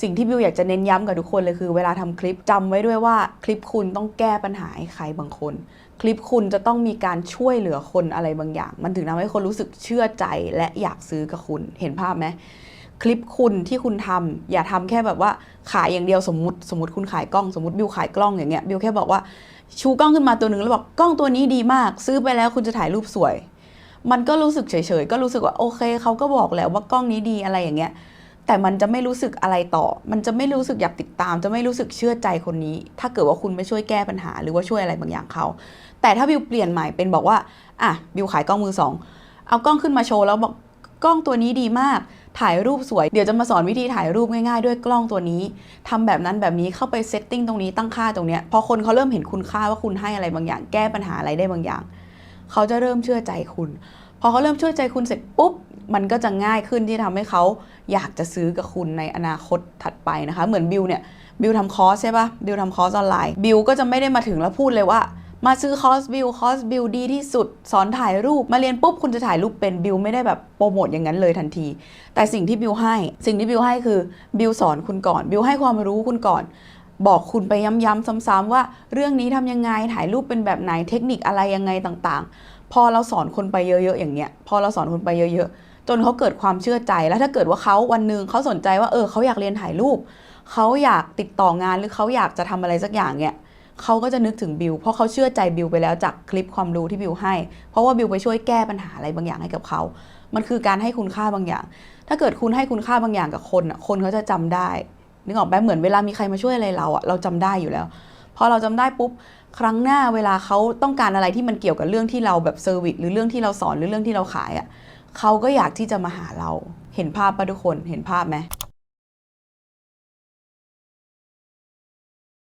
สิ่งที่บิวอยากจะเน้นย้ำกับทุกคนเลยคือเวลาทำคลิปจำไว้ด้วยว่าคลิปคุณต้องแก้ปัญหาให้ใครบางคน คลิปคุณจะต้องมีการช่วยเหลือคนอะไรบางอย่าง มันถึงทำให้คนรู้สึกเชื่อใจและอยากซื้อกับคุณเห็นภาพไหมคลิปคุณที่คุณทำอย่าทำแค่แบบว่าขายอย่างเดียวสมมติสมมติคุณขายกล้องสมมติบิวขายกล้องอย่างเงี้ยบิวแค่บอกว่าชูกล้องขึ้นมาตัวหนึ่งแล้วบอกกล้องตัวนี้ดีมาก ซื้อไปแล้วคุณจะถ่ายรูปสวย มันก็รู้สึกเฉยๆก็รู้สึกว่าโอเคเขาก็บอกแล้วว่ากล้องนี้ดีอะไรอย่างเงี้ย แต่มันจะไม่รู้สึกอะไรต่อ มันจะไม่รู้สึกอยากติดตาม จะไม่รู้สึกเชื่อใจคนนี้ ถ้าเกิดว่าคุณไม่ช่วยแก้ปัญหา หรือว่าช่วยอะไรบางอย่างเขา แต่ถ้าบิวเปลี่ยนใหม่เป็นบอกว่า อะ บิวขายกล้องมือสอง เอากล้องขึ้นมาโชว์แล้วบอกกล้องตัวนี้ดีมาก ถ่ายรูปสวย เดี๋ยวจะมาสอนวิธีถ่ายรูปง่ายๆ ด้วยกล้องตัวนี้ทำแบบนั้นแบบนี้เข้าไปเซตติ้งตรงนี้ตั้งค่าตรงเนี้ย พอคนเขาเริ่มเห็นคุณค่าว่าคุณให้อะไรบางอย่าง แก้ปัญหาอะไรได้บางอย่าง เขาจะเริ่มเชื่อใจคุณ พอเขาเริ่มเชื่อใจคุณเสร็จปุ๊บ มันก็จะง่ายขึ้นที่ทำให้เขาอยากจะซื้อกับคุณในอนาคตถัดไปนะคะ เหมือนบิวเนี่ยบิวทำคอร์สใช่ปะบิวทำคอร์สออนไลน์บิวก็จะไม่ได้มาถึงแล้วพูดเลยว่า มาซื้อคอร์สบิวคอร์สบิวดีที่สุด สอนถ่ายรูปมาเรียนปุ๊บคุณจะถ่ายรูปเป็นบิวไม่ได้แบบโปรโมทอย่างนั้นเลยทันที แต่สิ่งที่บิวให้ สิ่งที่บิวให้คือบิวสอนคุณก่อนบิวให้ความรู้คุณก่อนบอกคุณไปย้ำๆซ้ำๆว่าเรื่องนี้ทำยังไงถ่ายรูปเป็นแบบไหนเทคนิคอะไรยังไงต่างๆ พอเราสอนคนไปเยอะๆอย่างเงี้ย พอเราสอนคนไปเยอะๆ จนเขาเกิดความเชื่อใจแล้วถ้าเกิดว่าเขาวันหนึ่งเขาสนใจว่าเออเขาอยากเรียนถ่ายรูปเขาอยากติดต่องานหรือเขาอยากจะทำอะไรสักอย่างเนี่ยเขาก็จะนึกถึงบิวเพราะเขาเชื่อใจบิวไปแล้วจากคลิปความรู้ที่บิวให้ เพราะว่าบิวไปช่วยแก้ปัญหาอะไรบางอย่างให้กับเขา มันคือการให้คุณค่าบางอย่าง ถ้าเกิดคุณให้คุณค่าบางอย่างกับคนอะคนเขาจะจำได้นึกออกไหมเหมือนเวลามีใครมาช่วยอะไรเราอะเราจำได้อยู่แล้วพอเราจำได้ปุ๊บครั้งหน้าเวลาเขาต้องการอะไรที่มันเกี่ยวกับเรื่องที่เราแบบเซอร์วิสหรือเรื่องที่เราสอนหรือเรื่องที่เราขายอะ เขาก็อยากที่จะมาหาเรา เห็นภาพปะทุกคน เห็นภาพไหม